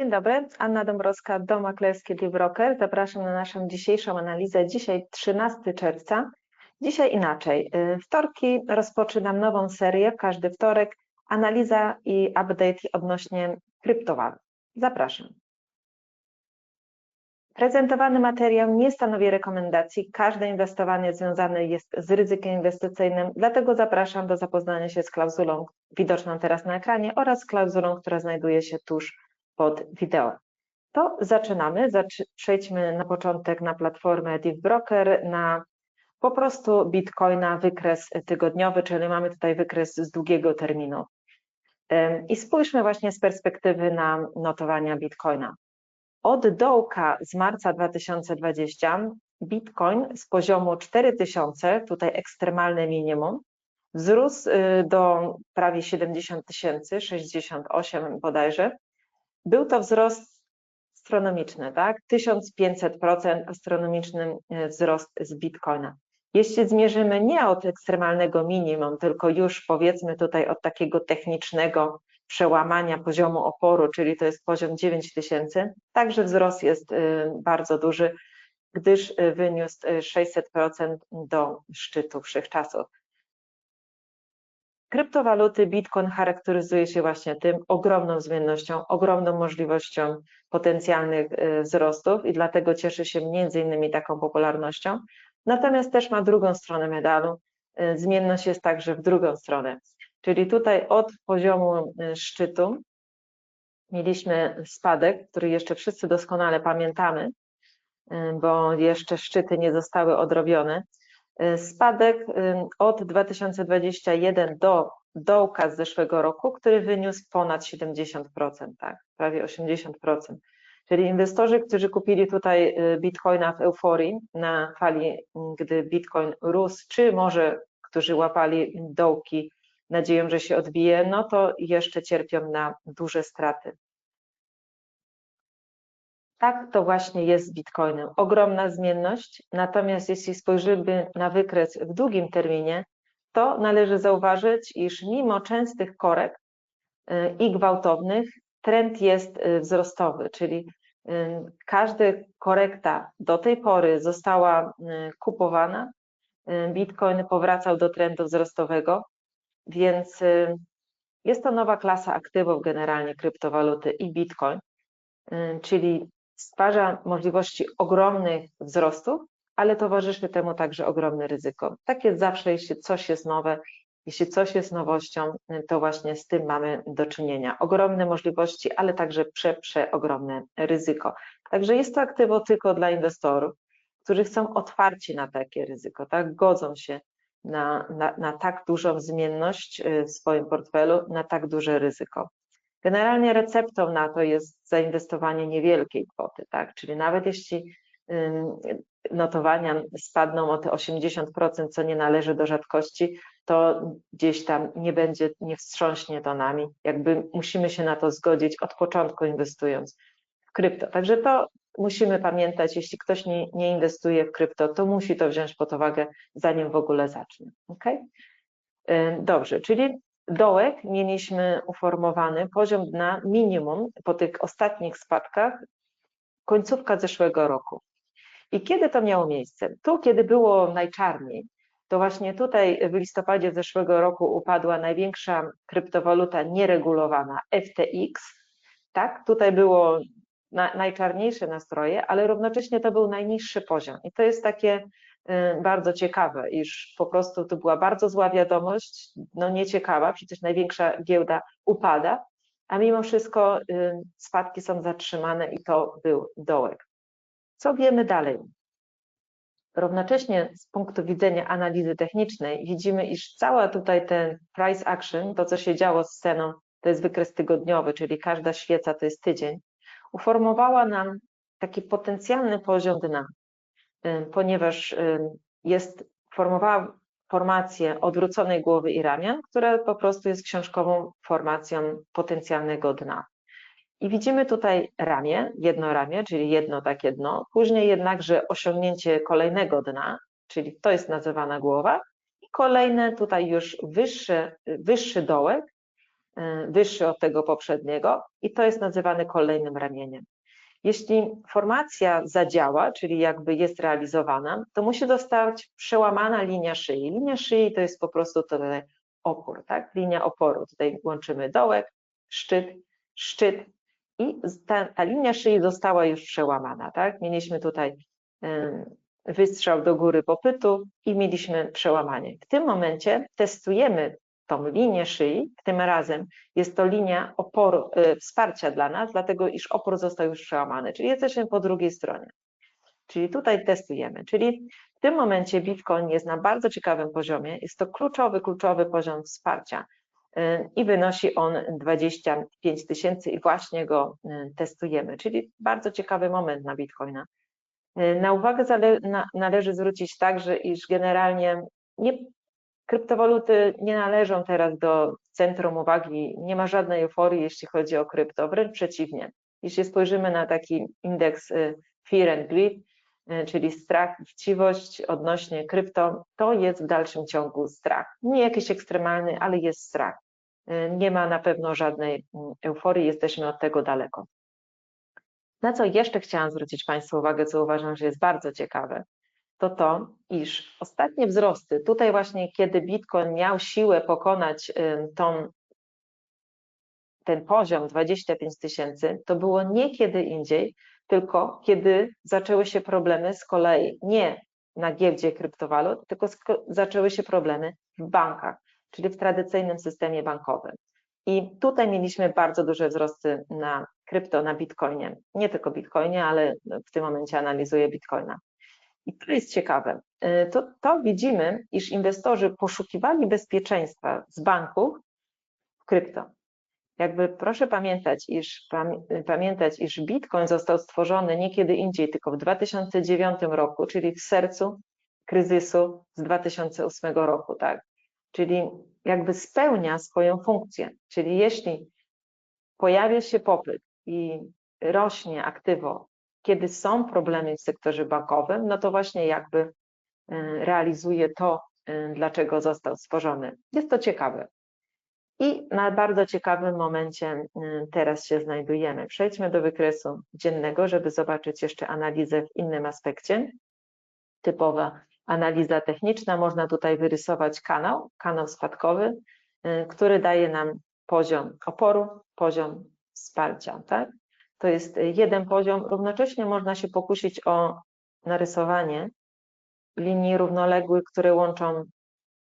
Dzień dobry, Anna Dąbrowska, Dom Maklerski Broker. Zapraszam na naszą dzisiejszą analizę. Dzisiaj 13 czerwca. Dzisiaj inaczej. Y, Wtorki rozpoczynam nową serię, każdy wtorek analiza i update odnośnie kryptowalut. Zapraszam. Prezentowany materiał nie stanowi rekomendacji. Każde inwestowanie związane jest z ryzykiem inwestycyjnym, dlatego zapraszam do zapoznania się z klauzulą widoczną teraz na ekranie oraz klauzulą, która znajduje się tuż pod wideo. To zaczynamy. Przejdźmy na początek na platformę DeepBroker, na po prostu Bitcoina wykres tygodniowy, czyli mamy tutaj wykres z długiego terminu. I spójrzmy właśnie z perspektywy na notowania Bitcoina. Od dołka z marca 2020 Bitcoin z poziomu 4000, tutaj ekstremalne minimum, wzrósł y, do prawie 70 tysięcy, 68 bodajże. Był to wzrost astronomiczny, tak? 1500% astronomiczny y, wzrost z Bitcoina. Jeśli zmierzymy nie od ekstremalnego minimum, tylko już powiedzmy tutaj od takiego technicznego przełamania poziomu oporu, czyli to jest poziom 9000, także wzrost jest y, bardzo duży, gdyż y, wyniósł 600% y, do szczytu wszechczasów. Kryptowaluty Bitcoin charakteryzuje się właśnie tym ogromną zmiennością, ogromną możliwością potencjalnych wzrostów i dlatego cieszy się między innymi taką popularnością. Natomiast też ma drugą stronę medalu. Zmienność jest także w drugą stronę. Czyli tutaj od poziomu y, szczytu mieliśmy spadek, który jeszcze wszyscy doskonale pamiętamy, y, bo jeszcze szczyty nie zostały odrobione. Y, spadek od 2021 do dołka z zeszłego roku, który wyniósł ponad 70%, tak, prawie 80%. Czyli inwestorzy, którzy kupili tutaj bitcoina w euforii na fali, gdy bitcoin rósł, czy może którzy łapali dołki nadzieją, że się odbije, no to jeszcze cierpią na duże straty. Tak to właśnie jest z Bitcoinem. Ogromna zmienność, natomiast jeśli spojrzymy na wykres w długim terminie, to należy zauważyć, iż mimo częstych korek y, i gwałtownych, trend jest y, wzrostowy, czyli y, każda korekta do tej pory została kupowana, Bitcoin powracał do trendu wzrostowego, więc jest to nowa klasa aktywów generalnie kryptowaluty i Bitcoin, czyli stwarza możliwości ogromnych wzrostów, ale towarzyszy temu także ogromne ryzyko. Tak jest zawsze, jeśli coś jest nowe, jeśli coś jest nowością, to właśnie z tym mamy do czynienia. Ogromne możliwości, ale także prze, przeogromne ryzyko. Także jest to aktywo tylko dla inwestorów, którzy chcą otwarci na takie ryzyko, tak? Godzą się na, na, na tak dużą zmienność y, w swoim portfelu, na tak duże ryzyko. Generalnie receptą na to jest zainwestowanie niewielkiej kwoty, tak? Czyli nawet jeśli notowania spadną o te 80%, co nie należy do rzadkości, to gdzieś tam nie będzie, nie wstrząśnie to nami. Jakby musimy się na to zgodzić od początku inwestując w krypto. Także to musimy pamiętać, jeśli ktoś nie, nie, inwestuje w krypto, to musi to wziąć pod uwagę, zanim w ogóle zacznie. Okay? Dobrze, czyli dołek mieliśmy uformowany, poziom dna minimum po tych ostatnich spadkach, końcówka zeszłego roku. I kiedy to miało miejsce? Tu, kiedy było najczarniej, to właśnie tutaj w listopadzie zeszłego roku upadła największa kryptowaluta nieregulowana FTX. Tak, tutaj było na, najczarniejsze nastroje, ale równocześnie to był najniższy poziom. I to jest takie bardzo ciekawe, iż po prostu to była bardzo zła wiadomość, no nieciekawa, przecież największa giełda upada, a mimo wszystko y, spadki są zatrzymane i to był dołek. Co wiemy dalej? Równocześnie z punktu widzenia analizy technicznej widzimy, iż cała tutaj ten price action, to co się działo z ceną, to jest wykres tygodniowy, czyli każda świeca to jest tydzień, uformowała nam taki potencjalny poziom dna, ponieważ jest, formowała formację odwróconej głowy i ramion, która po prostu jest książkową formacją potencjalnego dna. I widzimy tutaj ramię, jedno ramię, czyli jedno takie dno, później jednakże osiągnięcie kolejnego dna, czyli to jest nazywana głowa, i kolejne tutaj już wyższy, wyższy dołek, wyższy od tego poprzedniego i to jest nazywane kolejnym ramieniem. Jeśli formacja zadziała, czyli jakby jest realizowana, to musi zostać przełamana linia szyi. Linia szyi to jest po prostu tutaj opór, tak? Linia oporu. Tutaj łączymy dołek, szczyt, szczyt i ta, ta linia szyi została już przełamana, tak? Mieliśmy tutaj wystrzał do góry popytu i mieliśmy przełamanie. W tym momencie testujemy tą linię szyi, tym razem jest to linia oporu, y, wsparcia dla nas, dlatego iż opór został już przełamany, czyli jesteśmy po drugiej stronie. Czyli tutaj testujemy, czyli w tym momencie Bitcoin jest na bardzo ciekawym poziomie, jest to kluczowy, kluczowy poziom wsparcia y, i wynosi on 25 tysięcy i właśnie go y, testujemy, czyli bardzo ciekawy moment na Bitcoina. Na uwagę należy zwrócić także, iż generalnie nie Kryptowaluty nie należą teraz do centrum uwagi, nie ma żadnej euforii, jeśli chodzi o krypto, wręcz przeciwnie. Jeśli spojrzymy na taki indeks y, Fear and Greed, y, czyli strach i chciwość odnośnie krypto, to jest w dalszym ciągu strach. Nie jakiś ekstremalny, ale jest strach. Y, nie ma na pewno żadnej mm, euforii, jesteśmy od tego daleko. Na co jeszcze chciałam zwrócić Państwu uwagę, co uważam, że jest bardzo ciekawe, to to, iż ostatnie wzrosty, tutaj właśnie kiedy Bitcoin miał siłę pokonać tą, ten poziom 25 tysięcy, to było nie kiedy indziej, tylko kiedy zaczęły się problemy z kolei nie na giełdzie kryptowalut, tylko zaczęły się problemy w bankach, czyli w tradycyjnym systemie bankowym. I tutaj mieliśmy bardzo duże wzrosty na krypto, na bitcoinie. Nie tylko bitcoinie, ale w tym momencie analizuję bitcoina. I to jest ciekawe. E, to, to widzimy, iż inwestorzy poszukiwali bezpieczeństwa z banków w krypto. Jakby proszę pamiętać, iż pamiętać, iż Bitcoin został stworzony nie kiedy indziej, tylko w 2009 roku, czyli w sercu kryzysu z 2008 roku, tak? Czyli jakby spełnia swoją funkcję. Czyli jeśli pojawia się popyt i rośnie aktywo kiedy są problemy w sektorze bankowym, no to właśnie jakby y, realizuje to, y, dlaczego został stworzony. Jest to ciekawe. I na bardzo ciekawym momencie y, teraz się znajdujemy. Przejdźmy do wykresu dziennego, żeby zobaczyć jeszcze analizę w innym aspekcie. Typowa analiza techniczna. Można tutaj wyrysować kanał, kanał spadkowy, który daje nam poziom oporu, poziom wsparcia. Tak? To jest jeden poziom. Równocześnie można się pokusić o narysowanie linii równoległych, które łączą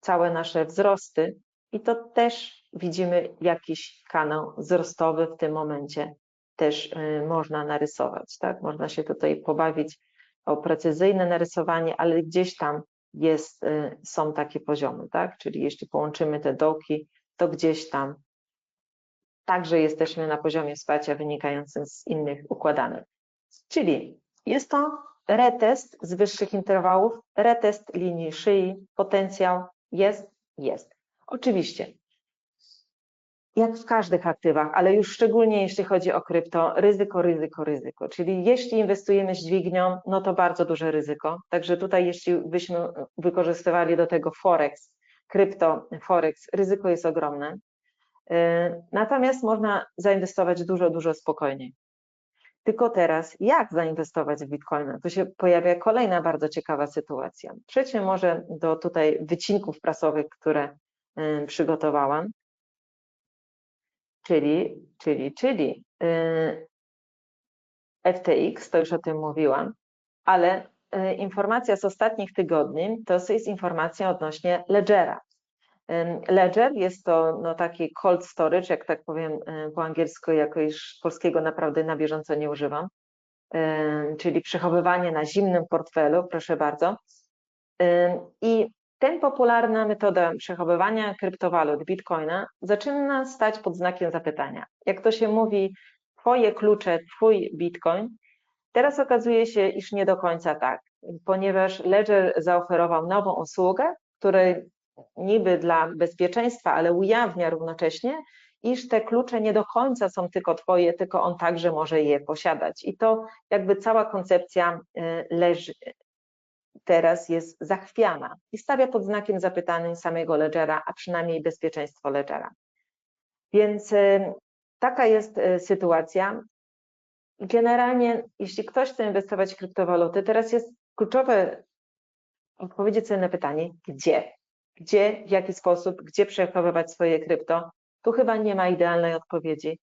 całe nasze wzrosty i to też widzimy jakiś kanał wzrostowy w tym momencie też y, można narysować, tak? Można się tutaj pobawić o precyzyjne narysowanie, ale gdzieś tam jest, y, są takie poziomy, tak? Czyli jeśli połączymy te dołki, to gdzieś tam także jesteśmy na poziomie wsparcia wynikającym z innych układanek. Czyli jest to retest z wyższych interwałów, retest linii szyi, potencjał jest, jest. Oczywiście, jak w każdych aktywach, ale już szczególnie jeśli chodzi o krypto, ryzyko, ryzyko, ryzyko. Czyli jeśli inwestujemy z dźwignią, no to bardzo duże ryzyko. Także tutaj, jeśli byśmy wykorzystywali do tego Forex, krypto, Forex, ryzyko jest ogromne. Y, natomiast można zainwestować dużo, dużo spokojniej. Tylko teraz, jak zainwestować w Bitcoina? Tu się pojawia kolejna bardzo ciekawa sytuacja. Przejdźmy może do tutaj wycinków prasowych, które y, przygotowałam. Czyli, czyli, czyli y, FTX, to już o tym mówiłam, ale informacja z ostatnich tygodni to jest informacja odnośnie Ledgera. Ledger jest to no, taki cold storage, jak tak powiem po angielsku, jako iż polskiego naprawdę na bieżąco nie używam, czyli przechowywanie na zimnym portfelu, proszę bardzo. I ten popularna metoda przechowywania kryptowalut, bitcoina, zaczyna stać pod znakiem zapytania. Jak to się mówi, twoje klucze, twój bitcoin, teraz okazuje się, iż nie do końca tak, ponieważ Ledger zaoferował nową usługę, której niby dla bezpieczeństwa, ale ujawnia równocześnie, iż te klucze nie do końca są tylko Twoje, tylko on także może je posiadać. I to jakby cała koncepcja y, leży, teraz jest zachwiana i stawia pod znakiem zapytanym samego Ledgera, a przynajmniej bezpieczeństwo Ledgera. Więc y, taka jest y, sytuacja. Generalnie, jeśli ktoś chce inwestować w kryptowaluty, teraz jest kluczowe odpowiedzieć sobie na pytanie, gdzie? Gdzie, w jaki sposób, gdzie przechowywać swoje krypto? Tu chyba nie ma idealnej odpowiedzi.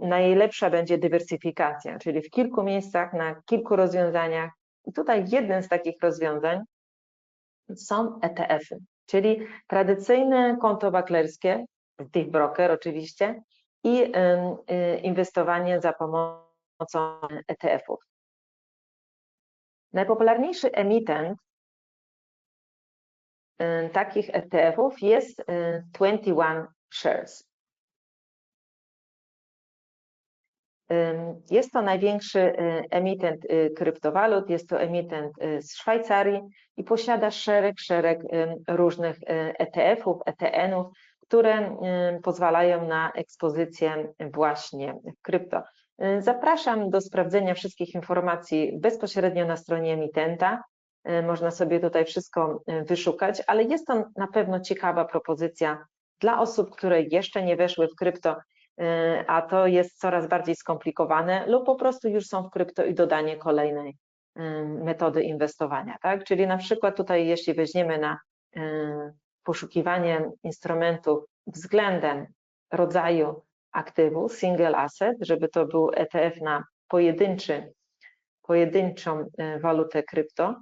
Najlepsza będzie dywersyfikacja, czyli w kilku miejscach, na kilku rozwiązaniach. I tutaj jednym z takich rozwiązań są ETF-y, czyli tradycyjne konto maklerskie, tych broker oczywiście, i y, inwestowanie za pomocą ETF-ów. Najpopularniejszy emitent takich ETF-ów jest 21 y, Shares. Jest to największy emitent kryptowalut, jest to emitent z Szwajcarii i posiada szereg, szereg różnych ETF-ów, ETN-ów, które pozwalają na ekspozycję właśnie w krypto. Zapraszam do sprawdzenia wszystkich informacji bezpośrednio na stronie emitenta. Można sobie tutaj wszystko wyszukać, ale jest to na pewno ciekawa propozycja dla osób, które jeszcze nie weszły w krypto, a to jest coraz bardziej skomplikowane, lub po prostu już są w krypto i dodanie kolejnej metody inwestowania. Tak? Czyli na przykład tutaj, jeśli weźmiemy na poszukiwanie instrumentów względem rodzaju aktywu, single asset, żeby to był ETF na pojedynczy, pojedynczą walutę krypto.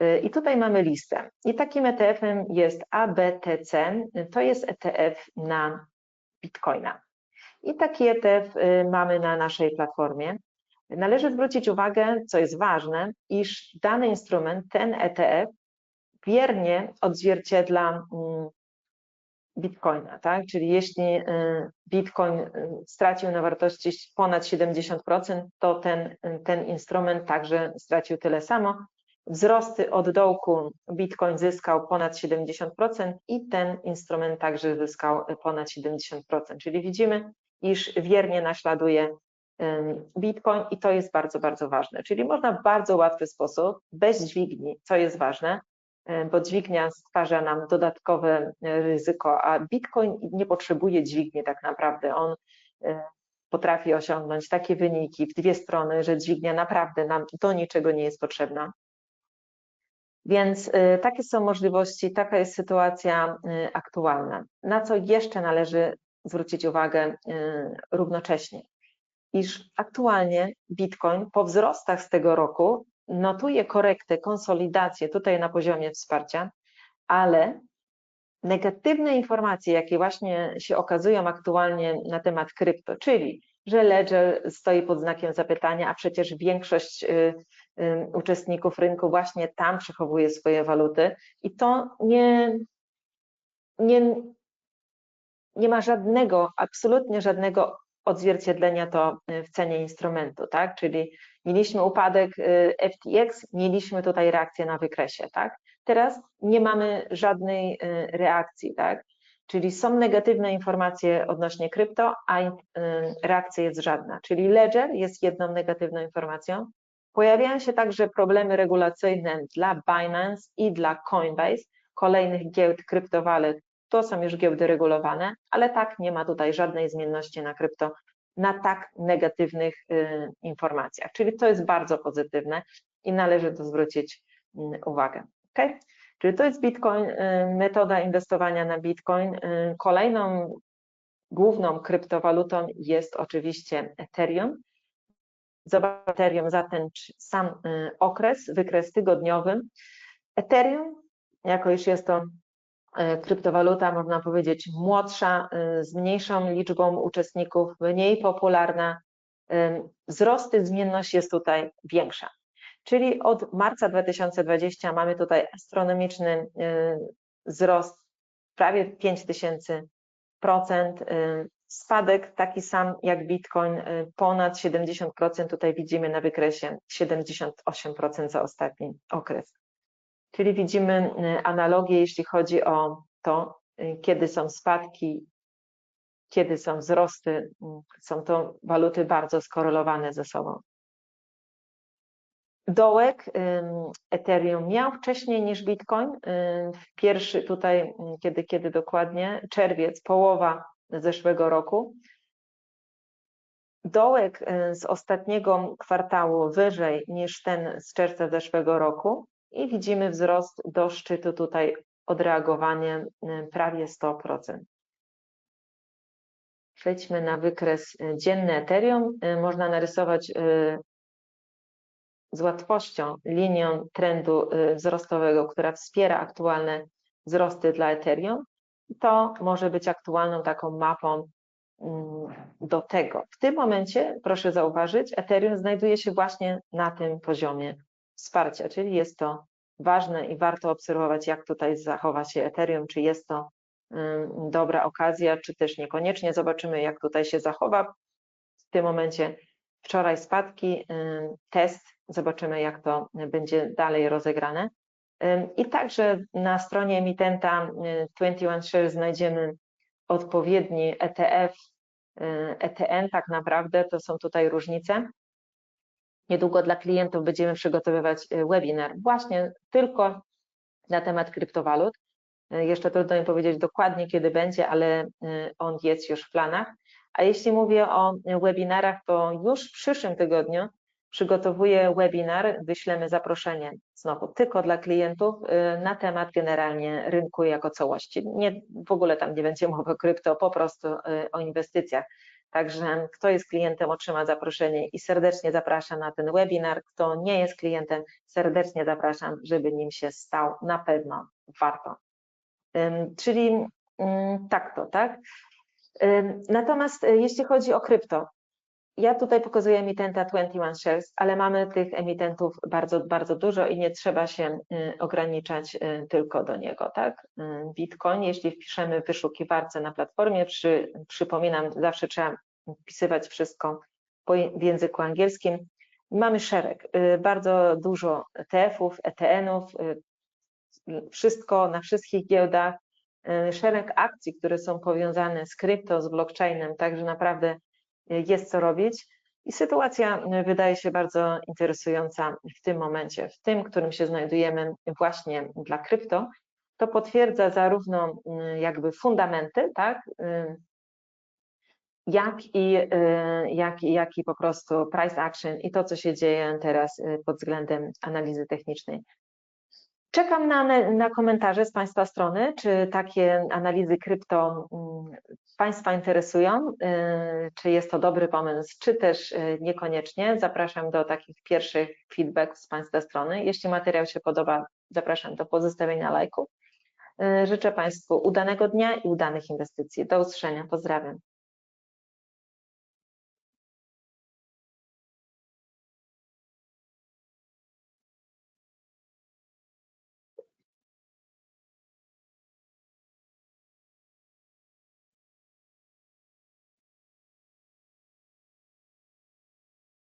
E, I tutaj mamy listę. I takim ETF-em jest ABTC, to jest ETF na Bitcoina. I taki ETF e, mamy na naszej platformie. Należy zwrócić uwagę, co jest ważne, iż dany instrument, ten ETF, wiernie odzwierciedla mm, Bitcoina, tak? Czyli jeśli y, Bitcoin y, stracił na wartości ponad 70%, to ten, ten instrument także stracił tyle samo. Wzrosty od dołku Bitcoin zyskał ponad 70% i ten instrument także zyskał ponad 70%. Czyli widzimy, iż wiernie naśladuje Bitcoin i to jest bardzo, bardzo ważne. Czyli można w bardzo łatwy sposób, bez dźwigni, co jest ważne, bo dźwignia stwarza nam dodatkowe e, ryzyko, a Bitcoin nie potrzebuje dźwigni tak naprawdę. On e, potrafi osiągnąć takie wyniki w dwie strony, że dźwignia naprawdę nam do niczego nie jest potrzebna. Więc takie są możliwości, taka jest sytuacja aktualna. Na co jeszcze należy zwrócić uwagę równocześnie? Iż aktualnie Bitcoin po wzrostach z tego roku notuje korektę, konsolidację tutaj na poziomie wsparcia, ale negatywne informacje, jakie właśnie się okazują aktualnie na temat krypto, czyli że Ledger stoi pod znakiem zapytania, a przecież większość y, y, uczestników rynku właśnie tam przechowuje swoje waluty i to nie, nie, nie ma żadnego, absolutnie żadnego odzwierciedlenia to y, w cenie instrumentu, tak? Czyli mieliśmy upadek y, FTX, mieliśmy tutaj reakcję na wykresie, tak? Teraz nie mamy żadnej y, reakcji, tak? Czyli są negatywne informacje odnośnie krypto, a reakcja jest żadna. Czyli Ledger jest jedną negatywną informacją. Pojawiają się także problemy regulacyjne dla Binance i dla Coinbase, kolejnych giełd kryptowalut to są już giełdy regulowane, ale tak nie ma tutaj żadnej zmienności na krypto na tak negatywnych y, informacjach. Czyli to jest bardzo pozytywne i należy to zwrócić mm, uwagę. Okay? Czyli to jest Bitcoin, y, metoda inwestowania na Bitcoin. Y, kolejną główną kryptowalutą jest oczywiście Ethereum. Zobacz Ethereum za ten sam okres, wykres tygodniowy. Ethereum, jako iż jest to E, kryptowaluta, można powiedzieć, młodsza, e, z mniejszą liczbą uczestników, mniej popularna, wzrosty, zmienność jest tutaj większa. Czyli od marca 2020 mamy tutaj astronomiczny wzrost prawie 5000%, spadek taki sam jak Bitcoin, ponad 70%, tutaj widzimy na wykresie 78% za ostatni okres. Czyli widzimy y, analogię, jeśli chodzi o to, y, kiedy są spadki, kiedy są wzrosty. Y, są to waluty bardzo skorelowane ze sobą. Dołek Ethereum miał wcześniej niż Bitcoin. Pierwszy tutaj, kiedy, kiedy dokładnie, czerwiec, połowa zeszłego roku. Dołek y, z ostatniego kwartału wyżej niż ten z czerwca zeszłego roku i widzimy wzrost do szczytu tutaj odreagowanie y, prawie 100%. Przejdźmy na wykres y, dzienny Ethereum. Można narysować z łatwością linią trendu wzrostowego, która wspiera aktualne wzrosty dla Ethereum. To może być aktualną taką mapą Mm, do tego. W tym momencie, proszę zauważyć, Ethereum znajduje się właśnie na tym poziomie wsparcia, czyli jest to ważne i warto obserwować, jak tutaj zachowa się Ethereum, czy jest to dobra okazja, czy też niekoniecznie. Zobaczymy, jak tutaj się zachowa. W tym momencie wczoraj spadki, test, zobaczymy, jak to będzie dalej rozegrane. I także na stronie emitenta 21 Shares znajdziemy odpowiedni ETF ETN tak naprawdę, to są tutaj różnice. Niedługo dla klientów będziemy przygotowywać e, webinar właśnie tylko na temat kryptowalut. E, jeszcze trudno mi powiedzieć dokładnie, kiedy będzie, ale e, on jest już w planach. A jeśli mówię o webinarach, to już w przyszłym tygodniu przygotowuję webinar, wyślemy zaproszenie znowu tylko dla klientów na temat generalnie rynku jako całości. Nie, w ogóle tam nie będzie mowy o krypto, po prostu o inwestycjach. Także kto jest klientem otrzyma zaproszenie i serdecznie zapraszam na ten webinar. Kto nie jest klientem, serdecznie zapraszam, żeby nim się stał. Na pewno warto. Czyli tak to, tak? Natomiast e, jeśli chodzi o krypto, ja tutaj pokazuję emitenta 21 Shares, ale mamy tych emitentów bardzo, bardzo dużo i nie trzeba się y, ograniczać y, tylko do niego, tak? Y, Bitcoin, jeśli wpiszemy w wyszukiwarce na platformie, przy, przypominam, zawsze trzeba wpisywać wszystko po, w języku angielskim. Mamy szereg, bardzo dużo ETF-ów, ETN-ów, wszystko na wszystkich giełdach, szereg akcji, które są powiązane z krypto, z blockchainem, także naprawdę jest co robić. I sytuacja wydaje się bardzo interesująca w tym momencie, w tym, w którym się znajdujemy właśnie dla krypto. To potwierdza zarówno jakby fundamenty, tak, jak i, jak, jak i po prostu price action i to, co się dzieje teraz pod względem analizy technicznej. Czekam na, na komentarze z Państwa strony, czy takie analizy krypto mm, Państwa interesują, y, czy jest to dobry pomysł, czy też y, niekoniecznie. Zapraszam do takich pierwszych feedbacków z Państwa strony. Jeśli materiał się podoba, zapraszam do pozostawienia lajków. Y, życzę Państwu udanego dnia i udanych inwestycji. Do usłyszenia. Pozdrawiam.